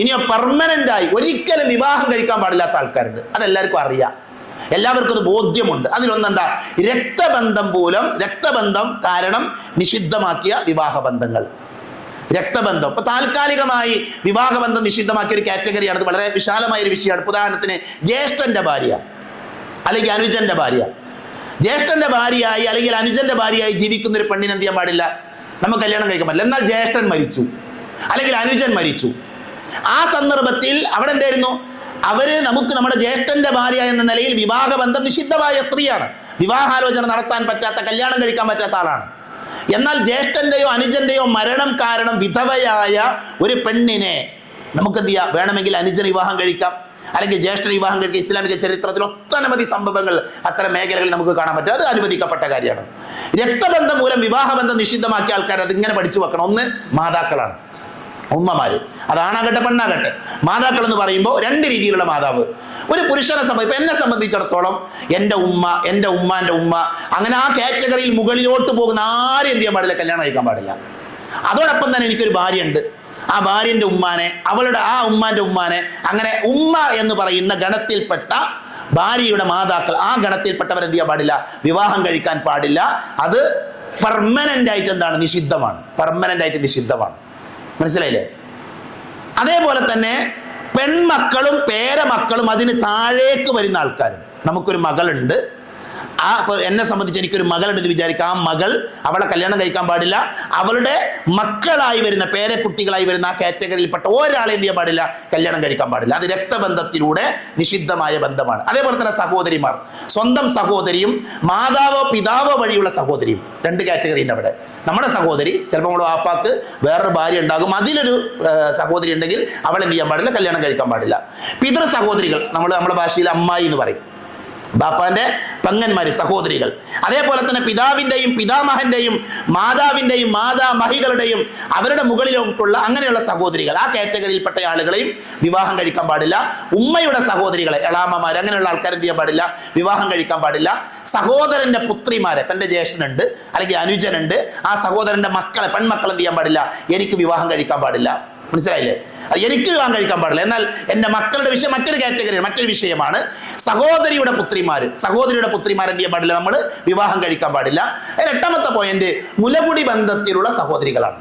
ഇനിയോ പെർമനന്റ് ആയി ഒരിക്കലും വിവാഹം കഴിക്കാൻ പാടില്ലാത്ത ആൾക്കാരുണ്ട്. അതെല്ലാവർക്കും അറിയാം. എല്ലാവർക്കും അത് ബോധ്യമുണ്ട്. അതിലൊന്നെന്താ? രക്തബന്ധം മൂലം രക്തബന്ധം കാരണം നിഷിദ്ധമാക്കിയ വിവാഹബന്ധങ്ങൾ. രക്തബന്ധം. ഇപ്പൊ താൽക്കാലികമായി വിവാഹബന്ധം നിഷിദ്ധമാക്കിയ ഒരു കാറ്റഗറിയാണ് അത് വളരെ വിശാലമായ ഒരു വിഷയമാണ്. ഉദാഹരണത്തിന് ജ്യേഷ്ഠന്റെ ഭാര്യ അല്ലെങ്കിൽ അനുജന്റെ ഭാര്യ. ജ്യേഷ്ഠന്റെ ഭാര്യയായി അല്ലെങ്കിൽ അനുജന്റെ ഭാര്യയായി ജീവിക്കുന്ന ഒരു പെണ്ണിന് എന്ത് ചെയ്യാൻ പാടില്ല? നമുക്ക് കല്യാണം കഴിക്കാൻ പറ്റില്ല എന്നാൽ ജ്യേഷ്ഠൻ മരിച്ചു. അല്ലെങ്കിൽ അനുജൻ മരിച്ചു. ആ സന്ദർഭത്തിൽ അവിടെ എന്തായിരുന്നു? അവർ നമുക്ക് നമ്മുടെ ജ്യേഷ്ഠന്റെ ഭാര്യ എന്ന നിലയിൽ വിവാഹബന്ധം നിഷിദ്ധമായ സ്ത്രീയാണ്. വിവാഹാലോചന നടത്താൻ പറ്റാത്ത കല്യാണം കഴിക്കാൻ പറ്റാത്ത ആളാണ്. എന്നാൽ ജ്യേഷ്ഠന്റെയോ അനുജന്റെയോ മരണം കാരണം വിധവയായ ഒരു പെണ്ണിനെ നമുക്ക് എന്ത് ചെയ്യാം? വേണമെങ്കിൽ അനുജൻ വിവാഹം കഴിക്കാം. അല്ലെങ്കിൽ ജ്യേഷ്ഠ വിവാഹം കഴിക്കുക. ഇസ്ലാമിക ചരിത്രത്തിൽ ഒട്ടനവധി സംഭവങ്ങൾ അത്തരം മേഖലകളിൽ നമുക്ക് കാണാൻ പറ്റും. അത് അനുവദിക്കപ്പെട്ട കാര്യമാണ്. രക്തബന്ധം മൂലം വിവാഹബന്ധം നിഷിദ്ധമാക്കിയ ആൾക്കാർ അത് ഇങ്ങനെ പഠിച്ചു വെക്കണം. ഒന്ന് മാതാക്കളാണ്. ഉമ്മമാര്. അതാണാകട്ടെ പെണ്ണാകട്ടെ. മാതാക്കൾ എന്ന് പറയുമ്പോൾ രണ്ട് രീതിയിലുള്ള മാതാവ്. ഒരു പുരുഷനെ സംബന്ധിച്ച് എന്നെ സംബന്ധിച്ചിടത്തോളം എന്റെ ഉമ്മ എന്റെ ഉമ്മാന്റെ ഉമ്മ അങ്ങനെ ആ കാറ്റഗറിയിൽ മുകളിലോട്ട് പോകുന്ന ആരും എന്ത് ചെയ്യാൻ പാടില്ല കല്യാണം കഴിക്കാൻ പാടില്ല. അതോടൊപ്പം തന്നെ എനിക്കൊരു ഭാര്യയുണ്ട്. ആ ഭാര്യന്റെ ഉമ്മാനെ അവളുടെ ആ ഉമ്മാന്റെ ഉമ്മാനെ അങ്ങനെ ഉമ്മ എന്ന് പറയുന്ന ഗണത്തിൽപ്പെട്ട ഭാര്യയുടെ മാതാക്കൾ ആ ഗണത്തിൽപ്പെട്ടവർ എന്ത് ചെയ്യാൻ പാടില്ല വിവാഹം കഴിക്കാൻ പാടില്ല. അത് പെർമനന്റ് ആയിട്ട് എന്താണ്? നിഷിദ്ധമാണ്. പെർമനന്റ് ആയിട്ട് നിഷിദ്ധമാണ്. മനസ്സിലായില്ലേ? അതേപോലെ തന്നെ പെൺമക്കളും പേരമക്കളും അതിന് താഴേക്ക് വരുന്ന ആൾക്കാരും. നമുക്കൊരു മകളുണ്ട് ആ എന്നെ സംബന്ധിച്ച് എനിക്കൊരു മകളുണ്ടെന്ന് വിചാരിക്കാം. ആ മകൾ അവളെ കല്യാണം കഴിക്കാൻ പാടില്ല. അവളുടെ മക്കളായി വരുന്ന പേരക്കുട്ടികളായി വരുന്ന ആ കാറ്റഗറിയിൽപ്പെട്ട ഒരാളെ എന്ത് ചെയ്യാൻ പാടില്ല? കല്യാണം കഴിക്കാൻ പാടില്ല. അത് രക്തബന്ധത്തിലൂടെ നിഷിദ്ധമായ ബന്ധമാണ്. അതേപോലെ തന്നെ സഹോദരിമാർ. സ്വന്തം സഹോദരിയും മാതാവോ പിതാവോ വഴിയുള്ള സഹോദരിയും. രണ്ട് കാറ്റഗറി ഉണ്ട് അവിടെ. നമ്മുടെ സഹോദരി ചിലപ്പോൾ നമ്മുടെ വാപ്പാക്ക് വേറൊരു ഭാര്യ ഉണ്ടാകും. അതിലൊരു സഹോദരി ഉണ്ടെങ്കിൽ അവൾ എന്ത് ചെയ്യാൻ പാടില്ല? കല്യാണം കഴിക്കാൻ പാടില്ല. പിതൃ സഹോദരികൾ നമ്മൾ നമ്മുടെ ഭാഷയിൽ അമ്മായി എന്ന് പറയും. ബാപ്പാന്റെ പെങ്ങന്മാര് സഹോദരികൾ. അതേപോലെ തന്നെ പിതാവിന്റെയും പിതാമഹന്റെയും മാതാവിന്റെയും മാതാമഹികളുടെയും അവരുടെ മുകളിലോട്ടുള്ള അങ്ങനെയുള്ള സഹോദരികൾ. ആ കാറ്റഗറിയിൽപ്പെട്ട ആളുകളെയും വിവാഹം കഴിക്കാൻ പാടില്ല. ഉമ്മയുടെ സഹോദരികളെ എളാമ്മമാർ അങ്ങനെയുള്ള ആൾക്കാർ എന്ത് ചെയ്യാൻ പാടില്ല? വിവാഹം കഴിക്കാൻ പാടില്ല. സഹോദരന്റെ പുത്രിമാരെ എന്റെ ജ്യേഷ്ഠനുണ്ട് അല്ലെങ്കിൽ അനുജനുണ്ട്. ആ സഹോദരന്റെ മക്കളെ പെൺമക്കൾ എന്ത് ചെയ്യാൻ പാടില്ല? എനിക്ക് വിവാഹം കഴിക്കാൻ പാടില്ല. മനസ്സിലായില്ലേ? അത് എനിക്ക് വിവാഹം കഴിക്കാൻ പാടില്ല. എന്നാൽ എന്റെ മക്കളുടെ വിഷയം മറ്റൊരു കാറ്റഗറിയാണ് മറ്റൊരു വിഷയമാണ് സഹോദരിയുടെ പുത്രിമാർ സഹോദരിയുടെ പുത്രിമാർ എന്ത് ചെയ്യാൻ പാടില്ല? നമ്മൾ വിവാഹം കഴിക്കാൻ പാടില്ല. എട്ടാമത്തെ പോയിന്റ് മുലകുടി ബന്ധത്തിലുള്ള സഹോദരികളാണ്.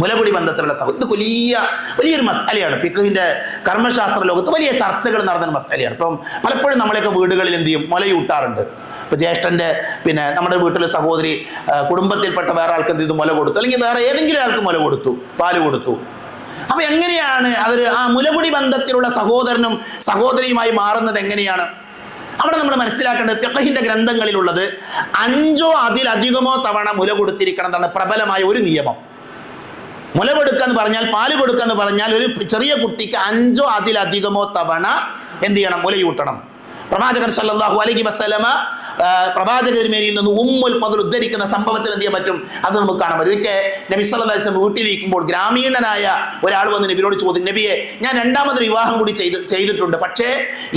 മുലകുടി ബന്ധത്തിലുള്ള സഹോദരി ഇത് വലിയ വലിയൊരു മസാലയാണ്. പിക്കുവിന്റെ കർമ്മശാസ്ത്ര ലോകത്ത് വലിയ ചർച്ചകൾ നടന്ന മസാലയാണ്. ഇപ്പം പലപ്പോഴും നമ്മളെയൊക്കെ വീടുകളിൽ എന്ത് ചെയ്യും? മുലയൂട്ടാറുണ്ട്. ഇപ്പോൾ ജ്യേഷ്ഠന്റെ പിന്നെ നമ്മുടെ വീട്ടിലെ സഹോദരി കുടുംബത്തിൽപ്പെട്ട വേറെ ആൾക്ക് എന്ത് ചെയ്തു? മുല കൊടുത്തു. അല്ലെങ്കിൽ വേറെ ഏതെങ്കിലും ആൾക്ക് മുല കൊടുത്തു പാൽ കൊടുത്തു. അപ്പൊ എങ്ങനെയാണ് അവർ ആ മുലകുടി ബന്ധത്തിലുള്ള സഹോദരനും സഹോദരിയുമായി മാറുന്നത് എങ്ങനെയാണ്? അവിടെ നമ്മൾ മനസ്സിലാക്കേണ്ടത് ഫിഖഹിന്റെ ഗ്രന്ഥങ്ങളിലുള്ളത് അഞ്ചോ അതിലധികമോ തവണ മുല കൊടുത്തിരിക്കണം എന്നാണ് പ്രബലമായ ഒരു നിയമം. മുല കൊടുക്കുക എന്ന് പറഞ്ഞാൽ പാൽ കൊടുക്കുക എന്ന് പറഞ്ഞാൽ ഒരു ചെറിയ കുട്ടിക്ക് അഞ്ചോ അതിലധികമോ തവണ എന്ത് ചെയ്യണം? മുലയൂട്ടണം. പ്രവാചകൻ സല്ലല്ലാഹു അലൈഹി വസല്ലമ ആ, പ്രവാചകരുമേരിയിൽ നിന്ന് ഉമ്മുൽ പതിൽ ഉദ്ധരിക്കുന്ന സംഭവത്തിൽ എന്ത് ചെയ്യാൻ പറ്റും? അത് നമുക്ക് കാണാൻ പറ്റും. ഒരിക്കൽ നബി സല്ലാസ്ലം വീട്ടിലിരിക്കുമ്പോൾ ഗ്രാമീണനായ ഒരാൾ വന്ന് നബിയോട് ചോദിക്കും നബിയെ ഞാൻ രണ്ടാമത് വിവാഹം കൂടി ചെയ്ത് ചെയ്തിട്ടുണ്ട്. പക്ഷേ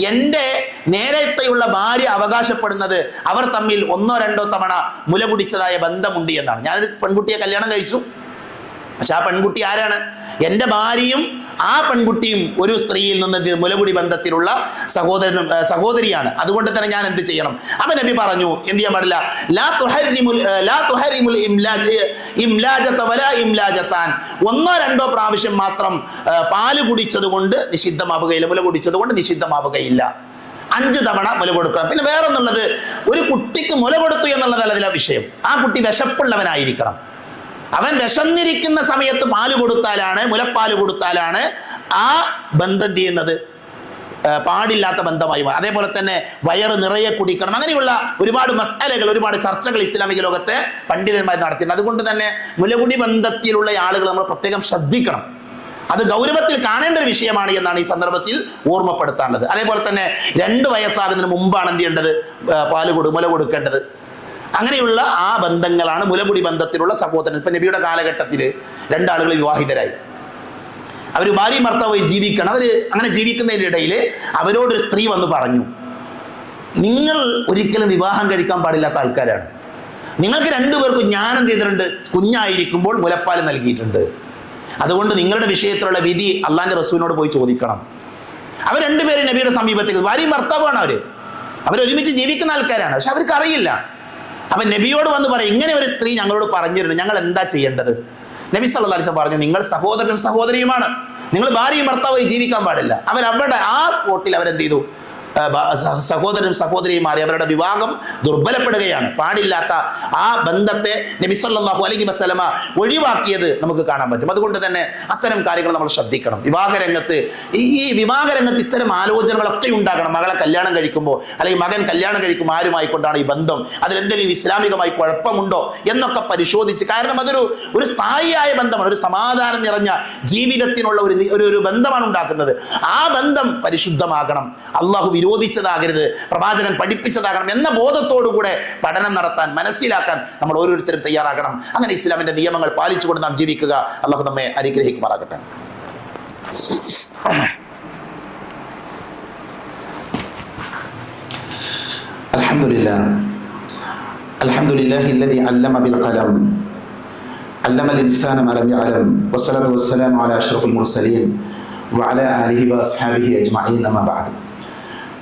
എന്റെ നേരത്തെയുള്ള ഭാര്യ അവകാശപ്പെടുന്നത് അവർ തമ്മിൽ ഒന്നോ രണ്ടോ തവണ മുല കുടിച്ചതായ ബന്ധമുണ്ട് എന്നാണ്. ഞാനൊരു പെൺകുട്ടിയെ കല്യാണം കഴിച്ചു. പക്ഷെ ആ പെൺകുട്ടി ആരാണ്? എന്റെ ഭാര്യയും ആ പെൺകുട്ടിയും ഒരു സ്ത്രീയിൽ നിന്ന് മുലകുടി ബന്ധത്തിലുള്ള സഹോദരനും സഹോദരിയാണ്. അതുകൊണ്ട് തന്നെ ഞാൻ എന്ത് ചെയ്യണം? അപ്പൊ നബി പറഞ്ഞു എന്ത് ചെയ്യാൻ പാടില്ല? ലാ തുഹരിമുൽ ലാ തുഹരിമുൽ ഒന്നോ രണ്ടോ പ്രാവശ്യം മാത്രം പാൽ കുടിച്ചത് കൊണ്ട് നിഷിദ്ധമാവുകയില്ല മുല കുടിച്ചത് കൊണ്ട് നിഷിദ്ധമാവുകയില്ല. അഞ്ച് തവണ മുല കൊടുക്കണം. പിന്നെ വേറൊന്നുള്ളത് ഒരു കുട്ടിക്ക് മുല കൊടുത്തു എന്നുള്ളതല്ല വിഷയം. ആ കുട്ടി വിശപ്പുള്ളവനായിരിക്കണം. അവൻ വിശന്നിരിക്കുന്ന സമയത്ത് പാൽ കൊടുത്താലാണ് മുലപ്പാൽ കൊടുത്താലാണ് ആ ബന്ധം ചെയ്യുന്നത്? പാടില്ലാത്ത ബന്ധമായി. അതേപോലെ തന്നെ വയറ് നിറയെ കുടിക്കണം. അങ്ങനെയുള്ള ഒരുപാട് മസാലകൾ ഒരുപാട് ചർച്ചകൾ ഇസ്ലാമിക ലോകത്തെ പണ്ഡിതന്മാർ നടത്തിയിട്ടുണ്ട്. അതുകൊണ്ട് തന്നെ മുലകുടി ബന്ധത്തിലുള്ള ആളുകൾ നമ്മൾ പ്രത്യേകം ശ്രദ്ധിക്കണം. അത് ഗൗരവത്തിൽ കാണേണ്ട ഒരു വിഷയമാണ് എന്നാണ് ഈ സന്ദർഭത്തിൽ ഓർമ്മപ്പെടുത്താനുള്ളത്. അതേപോലെ തന്നെ രണ്ട് വയസ്സാകുന്നതിന് മുമ്പാണ് എന്ത് ചെയ്യേണ്ടത്? പാൽ കൊടു മുല കൊടുക്കേണ്ടത്. അങ്ങനെയുള്ള ആ ബന്ധങ്ങളാണ് മുലമുടി ബന്ധത്തിലുള്ള സഹോദരൻ. ഇപ്പൊ നബിയുടെ കാലഘട്ടത്തിൽ രണ്ടാളുകൾ വിവാഹിതരായി. അവർ ഭാര്യയും ഭർത്താവായി ജീവിക്കണം. അവർ അങ്ങനെ ജീവിക്കുന്നതിന്റെ ഇടയിൽ അവരോടൊരു സ്ത്രീ വന്ന് പറഞ്ഞു നിങ്ങൾ ഒരിക്കലും വിവാഹം കഴിക്കാൻ പാടില്ലാത്ത ആൾക്കാരാണ്. നിങ്ങൾക്ക് രണ്ടുപേർക്കും ഞാൻ എന്ത് ചെയ്തിട്ടുണ്ട് കുഞ്ഞായിരിക്കുമ്പോൾ മുലപ്പാൽ നൽകിയിട്ടുണ്ട്. അതുകൊണ്ട് നിങ്ങളുടെ വിഷയത്തിലുള്ള വിധി അള്ളാന്റെ റസൂലിനോട് പോയി ചോദിക്കണം. അവർ രണ്ടുപേരും നബിയുടെ സമീപത്തേക്ക്. ഭാര്യയും ഭർത്താവാണ് അവർ. അവരൊരുമിച്ച് ജീവിക്കുന്ന ആൾക്കാരാണ്. പക്ഷെ അവർക്ക് അറിയില്ല അപ്പൊ നബിയോട് വന്ന് പറയും ഇങ്ങനെ ഒരു സ്ത്രീ ഞങ്ങളോട് പറഞ്ഞിരുന്നു. ഞങ്ങൾ എന്താ ചെയ്യേണ്ടത്? നബി അലൈഹി വസല്ലം പറഞ്ഞു നിങ്ങൾ സഹോദരനും സഹോദരിയുമാണ്. നിങ്ങൾ ഭാര്യയും ഭർത്താവായി ജീവിക്കാൻ പാടില്ല. അവരവിടെ ആ സ്പോട്ടിൽ അവരെന്ത് ചെയ്തു? സഹോദരനും സഹോദരിയും മാറി അവരുടെ വിവാഹം ദുർബലപ്പെടുകയാണ്. പാടില്ലാത്ത ആ ബന്ധത്തെ നബി സല്ലല്ലാഹു അലൈഹി വസല്ലമ ഒഴിവാക്കിയത് നമുക്ക് കാണാൻ പറ്റും. അതുകൊണ്ട് തന്നെ അത്തരം കാര്യങ്ങൾ നമ്മൾ ശ്രദ്ധിക്കണം. വിവാഹരംഗത്ത് ഈ വിവാഹ വിവാഹരംഗത്ത് ഇത്തരം ആലോചനകളൊക്കെ ഉണ്ടാകണം. മകളെ കല്യാണം കഴിക്കുമ്പോൾ അല്ലെങ്കിൽ മകൻ കല്യാണം കഴിക്കുമ്പോൾ ആരുമായിക്കൊണ്ടാണ് ഈ ബന്ധം? അതിലെന്തെങ്കിലും ഇസ്ലാമികമായി കുഴപ്പമുണ്ടോ എന്നൊക്കെ പരിശോധിച്ച് കാരണം അതൊരു ഒരു സ്ഥായിയായ ബന്ധമാണ്. ഒരു സമാധാനം നിറഞ്ഞ ജീവിതത്തിനുള്ള ഒരു ഒരു ബന്ധമാണ് ഉണ്ടാക്കുന്നത്. ആ ബന്ധം പരിശുദ്ധമാകണം. അള്ളാഹു വിരോധിച്ചതാകരുത് പ്രവാചകൻ പഠിപ്പിച്ചതാകണം എന്ന ബോധത്തോടുകൂടെ പഠനം നടത്താൻ മനസ്സിലാക്കാൻ നമ്മൾ ഓരോരുത്തരും തയ്യാറാകണം അങ്ങനെ ഇസ്ലാമിന്റെ നിയമങ്ങൾ പാലിച്ചുകൊണ്ട് നാം ജീവിക്കുക അള്ളാഹു നമ്മെ അനുഗ്രഹിക്കുമാറാകട്ടെ الحمد لله الحمد لله الذي علم بالقلم علم الإنسان ما لم يعلم والصلاة والسلام على أشرف المرسلين وعلى آله وأصحابه أجمعين أما بعد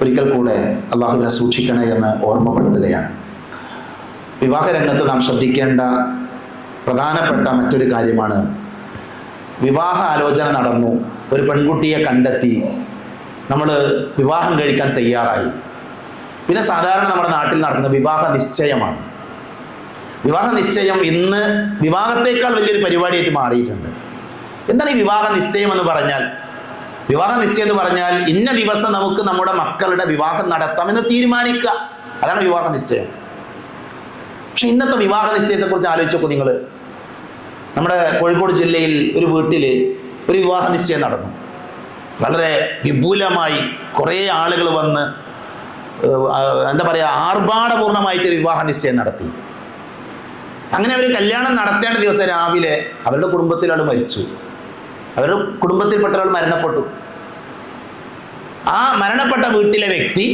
ഒരിക്കൽ കൂടെ അള്ളാഹുവിനെ സൂക്ഷിക്കണേ എന്ന് ഓർമ്മപ്പെടുത്തുകയാണ്. വിവാഹരംഗത്ത് നാം ശ്രദ്ധിക്കേണ്ട പ്രധാനപ്പെട്ട മറ്റൊരു കാര്യമാണ് വിവാഹ ആലോചന നടന്നു ഒരു പെൺകുട്ടിയെ കണ്ടെത്തി നമ്മൾ വിവാഹം കഴിക്കാൻ തയ്യാറായി. പിന്നെ സാധാരണ നമ്മുടെ നാട്ടിൽ നടക്കുന്ന വിവാഹ നിശ്ചയമാണ്. വിവാഹ നിശ്ചയം ഇന്ന് വിവാഹത്തേക്കാൾ വലിയൊരു പരിപാടിയായിട്ട് മാറിയിട്ടുണ്ട്. എന്താണ് ഈ വിവാഹ നിശ്ചയം എന്ന് പറഞ്ഞാൽ വിവാഹ നിശ്ചയം എന്ന് പറഞ്ഞാൽ ഇന്ന ദിവസം നമുക്ക് നമ്മുടെ മക്കളുടെ വിവാഹം നടത്താമെന്ന് തീരുമാനിക്കുക. അതാണ് വിവാഹ നിശ്ചയം. പക്ഷെ ഇന്നത്തെ വിവാഹ നിശ്ചയത്തെ കുറിച്ച് ആലോചിച്ച് നോക്കൂ നിങ്ങൾ നമ്മുടെ കോഴിക്കോട് ജില്ലയിൽ ഒരു വീട്ടിൽ ഒരു വിവാഹ നിശ്ചയം നടന്നു. വളരെ വിപുലമായി കുറേ ആളുകൾ വന്ന് എന്താ പറയുക ആർഭാടപൂർണമായിട്ട് ഒരു വിവാഹ നിശ്ചയം നടത്തി. അങ്ങനെ അവർ കല്യാണം നടത്തേണ്ട ദിവസം രാവിലെ അവരുടെ കുടുംബത്തിലാണ് മരിച്ചു. അവരുടെ കുടുംബത്തിൽപ്പെട്ട ഒരാൾ മരണപ്പെട്ടു. ആ മരണപ്പെട്ട വീട്ടിലെ വ്യക്തി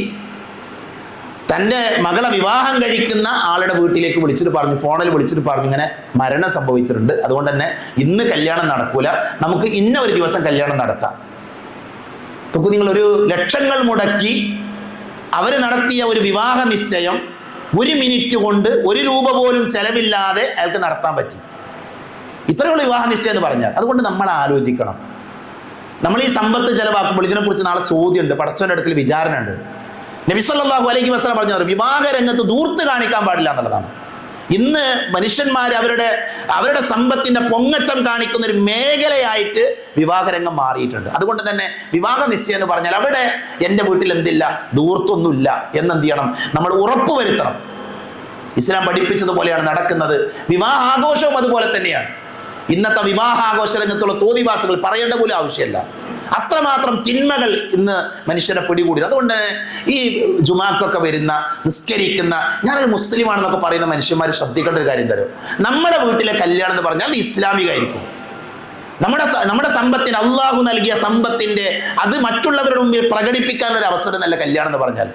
തന്റെ മകളെ വിവാഹം കഴിക്കുന്ന ആളുടെ വീട്ടിലേക്ക് വിളിച്ചിട്ട് പറഞ്ഞു ഫോണിൽ വിളിച്ചിട്ട് പറഞ്ഞു ഇങ്ങനെ മരണം സംഭവിച്ചിട്ടുണ്ട്. അതുകൊണ്ട് തന്നെ ഇന്ന് കല്യാണം നടക്കൂല. നമുക്ക് ഇന്ന ഒരു ദിവസം കല്യാണം നടത്താം. തൊക്കു നിങ്ങൾ ഒരു ലക്ഷങ്ങൾ മുടക്കി അവർ നടത്തിയ ഒരു വിവാഹ നിശ്ചയം ഒരു മിനിറ്റ് കൊണ്ട് ഒരു രൂപ പോലും ചെലവില്ലാതെ അയാൾക്ക് നടത്താൻ പറ്റി. ഇത്രയുള്ള വിവാഹ നിശ്ചയം എന്ന് പറഞ്ഞാൽ അതുകൊണ്ട് നമ്മൾ ആലോചിക്കണം. നമ്മൾ ഈ സമ്പത്ത് ചെലവാക്കുമ്പോൾ ഇതിനെക്കുറിച്ച് നാളെ ചോദ്യമുണ്ട്. പടച്ചവന്റെ അടുക്കൽ വിചാരണ ഉണ്ട് നബിസ്വല്ലാഹു അലൈഹി വസ്ലം പറഞ്ഞു വിവാഹ രംഗത്ത് ദൂർത്ത് കാണിക്കാൻ പാടില്ല എന്നുള്ളതാണ്. ഇന്ന് മനുഷ്യന്മാർ അവരുടെ അവരുടെ സമ്പത്തിന്റെ പൊങ്ങച്ചം കാണിക്കുന്ന ഒരു മേഖലയായിട്ട് വിവാഹരംഗം മാറിയിട്ടുണ്ട്. അതുകൊണ്ട് തന്നെ വിവാഹ നിശ്ചയം എന്ന് പറഞ്ഞാൽ അവിടെ എന്റെ വീട്ടിൽ എന്തില്ല? ദൂർത്തൊന്നുമില്ല എന്നെന്ത് ചെയ്യണം? നമ്മൾ ഉറപ്പുവരുത്തണം ഇസ്ലാം പഠിപ്പിച്ചതുപോലെയാണ് നടക്കുന്നത്. വിവാഹ ആഘോഷവും അതുപോലെ തന്നെയാണ്. ഇന്നത്തെ വിവാഹാഘോഷ രംഗത്തുള്ള തോതിവാസികൾ പറയേണ്ട പോലും ആവശ്യമില്ല. അത്രമാത്രം തിന്മകൾ ഇന്ന് മനുഷ്യനെ പിടികൂടി അതുകൊണ്ട് ഈ ജുമാക്കൊക്കെ വരുന്ന നിസ്കരിക്കുന്ന ഞാനൊരു മുസ്ലിമാണെന്നൊക്കെ പറയുന്ന മനുഷ്യന്മാർ ശ്രദ്ധിക്കേണ്ട ഒരു കാര്യം തരും നമ്മുടെ വീട്ടിലെ കല്യാണം എന്ന് പറഞ്ഞാൽ ഇസ്ലാമികമായിരിക്കും നമ്മുടെ നമ്മുടെ സമ്പത്തിന് അള്ളാഹു നൽകിയ സമ്പത്തിന്റെ അത് മറ്റുള്ളവരുടെ മുമ്പിൽ പ്രകടിപ്പിക്കാനൊരു അവസരം നല്ല കല്യാണം എന്ന് പറഞ്ഞാൽ.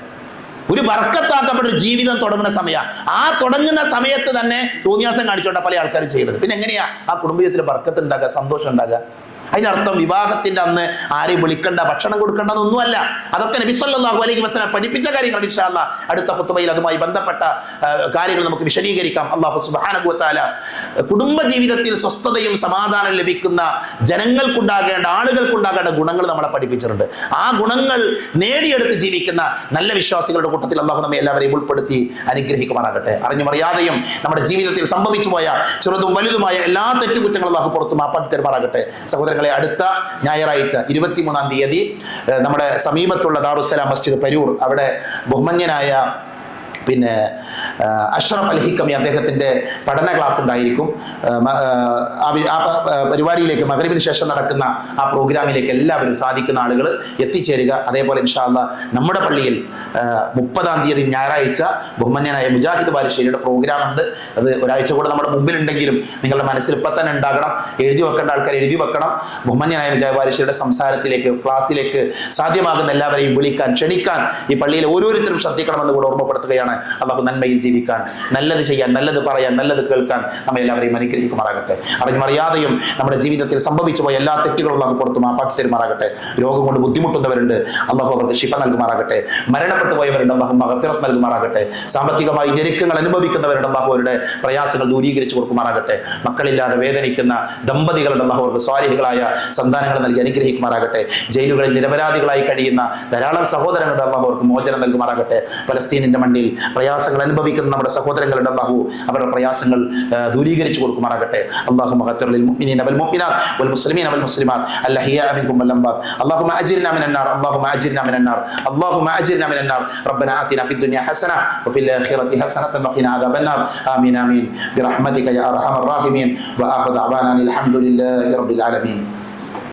ഒരു വർക്കത്താക്കപ്പെട്ട ഒരു ജീവിതം തുടങ്ങുന്ന സമയം. ആ തുടങ്ങുന്ന സമയത്ത് തന്നെ തോന്നിയാസം കാണിച്ചോണ്ട പല ആൾക്കാരും ചെയ്യുന്നത് പിന്നെ എങ്ങനെയാ ആ കുടുംബജീവിതത്തിൽ വർക്കത്ത് ഉണ്ടാകുക സന്തോഷം ഉണ്ടാകുക അതിനർത്ഥം വിവാഹത്തിന്റെ അന്ന് ആരെയും വിളിക്കണ്ട ഭക്ഷണം കൊടുക്കേണ്ട എന്നൊന്നുമല്ല അതൊക്കെ നബിസ്വല്ലാഹു അലൈഹി വസ്ലാം പഠിപ്പിച്ച കാര്യങ്ങൾ ഇൻഷാല്ല അടുത്ത ഫുത്തുബയിൽ അതുമായി ബന്ധപ്പെട്ട കാര്യങ്ങൾ നമുക്ക് വിശദീകരിക്കാം. അള്ളാഹു സുബാനുഭവത്താല കുടുംബ ജീവിതത്തിൽ സ്വസ്ഥതയും സമാധാനം ലഭിക്കുന്ന ജനങ്ങൾക്കുണ്ടാകേണ്ട ആളുകൾക്കുണ്ടാകേണ്ട ഗുണങ്ങൾ നമ്മളെ പഠിപ്പിച്ചിട്ടുണ്ട്. ആ ഗുണങ്ങൾ നേടിയെടുത്ത് ജീവിക്കുന്ന നല്ല വിശ്വാസികളുടെ കൂട്ടത്തിൽ അള്ളാഹു നമ്മെ എല്ലാവരെയും ഉൾപ്പെടുത്തി അനുഗ്രഹിക്കുമാറാകട്ടെ. അറിഞ്ഞും അറിയാതെയും നമ്മുടെ ജീവിതത്തിൽ സംഭവിച്ചു പോയ ചെറുതും വലുതുമായ എല്ലാ തെറ്റുകുറ്റങ്ങളും അള്ളാഹു പുറത്തും ആപ്പാക്കി തരുമാറാകട്ടെ. സഹോദരങ്ങളെ അടുത്ത ഞായറാഴ്ച ഇരുപത്തിമൂന്നാം തീയതി നമ്മുടെ സമീപത്തുള്ള ദാറുസലാം മസ്ജിദ് പരൂർ അവിടെ ബഹുമന്യനായ പിന്നെ അഷ്റഫ് അൽ ഹിക്കമി അദ്ദേഹത്തിന്റെ പഠന ക്ലാസ് ഉണ്ടായിരിക്കും. ആ, പരിപാടിയിലേക്ക് മകരവിന് ശേഷം നടക്കുന്ന ആ പ്രോഗ്രാമിലേക്ക് എല്ലാവരും സാധിക്കുന്ന ആളുകൾ എത്തിച്ചേരുക. അതേപോലെ ഇൻഷാല്ല നമ്മുടെ പള്ളിയിൽ മുപ്പതാം തീയതി ഞായറാഴ്ച ബഹുമാന്യനായ മുജാഹിദ് ബാലുശ്ശേരിയുടെ പ്രോഗ്രാം ഉണ്ട്. അത് ഒരാഴ്ച കൂടെ നമ്മുടെ മുമ്പിലുണ്ടെങ്കിലും നിങ്ങളുടെ മനസ്സിൽ ഇപ്പം തന്നെ ഉണ്ടാകണം. എഴുതി വെക്കേണ്ട ആൾക്കാർ എഴുതി വെക്കണം. ബഹുമാന്യനായ മുജാഹിദ് ബാലുശ്ശേരിയുടെ സംസാരത്തിലേക്ക് ക്ലാസ്സിലേക്ക് സാധ്യമാകുന്ന എല്ലാവരെയും വിളിക്കാൻ ക്ഷണിക്കാൻ ഈ പള്ളിയിൽ ഓരോരുത്തരും ശ്രദ്ധിക്കണമെന്ന് കൂടെ ഓർമ്മപ്പെടുത്തുകയാണ്. അള്ളാഹു നന്മയിൽ ജീവിക്കാൻ നല്ലത് ചെയ്യാൻ നല്ലത് പറയാൻ നല്ലത് കേൾക്കാൻ നമ്മൾ എല്ലാവരെയും അനുഗ്രഹിക്കുമാറാകട്ടെ. അറിഞ്ഞും അറിയാതെയും നമ്മുടെ ജീവിതത്തിൽ സംഭവിച്ചു പോയ എല്ലാ തെറ്റുകളും അള്ളാഹു പുറത്തു മാപ്പാക്കി തരുമാറാകട്ടെ. രോഗം കൊണ്ട് ബുദ്ധിമുട്ടുന്നവരുണ്ട്. അള്ളാഹു അവർക്ക് ശിഫ നൽകുമാറാകട്ടെ. മരണപ്പെട്ടു പോയവരുണ്ട്. അള്ളാഹു മഹഫിറത്ത് നൽകുമാറാകട്ടെ. സാമ്പത്തികമായി ഞെരുക്കങ്ങൾ അനുഭവിക്കുന്നവരുണ്ട്. അള്ളാഹു അവരുടെ പ്രയാസങ്ങൾ ദൂരീകരിച്ചു കൊടുക്കുമാറാകട്ടെ. മക്കളില്ലാതെ വേദനിക്കുന്ന ദമ്പതികളുടെ അള്ളാഹു അവർക്ക് സ്വാലിഹികളായ സന്താനങ്ങൾ നൽകി അനുഗ്രഹിക്കുമാറാകട്ടെ. ജയിലുകളിൽ നിരപരാധികളായി കഴിയുന്ന ധാരാളം സഹോദരങ്ങളുടെ അള്ളാഹു അവർക്ക് മോചനം നൽകുമാറാകട്ടെ. പലസ്തീനിന്റെ മണ്ണിൽ പ്രയാസങ്ങൾ അനുഭവിക്കുന്ന നമ്മുടെ സഹോദരങ്ങളുടെ അള്ളാഹു അവരുടെ പ്രയാസങ്ങൾ ആ, ദൂരീകരിച്ചു കൊടുക്കുമാറാകട്ടെ അള്ളാഹു മഹത്തുലിൽ മുഅ്മിനീന വൽ മുഅ്മിനാത്ത് വൽ മുസ്ലിമീന വൽ മുസ്ലിമാത്ത് അല്ലഹിയ മിൻകും വൽ അംവാത്ത് اللهم اجرنا من النار اللهم اجرنا من النار اللهم اجرنا من النار ربنا آتنا في الدنيا حسنه وفي الاخره حسنه وقنا عذاب النار امين امين برحمتك يا ارحم الراحمين واخر دعوانا الحمد لله رب العالمين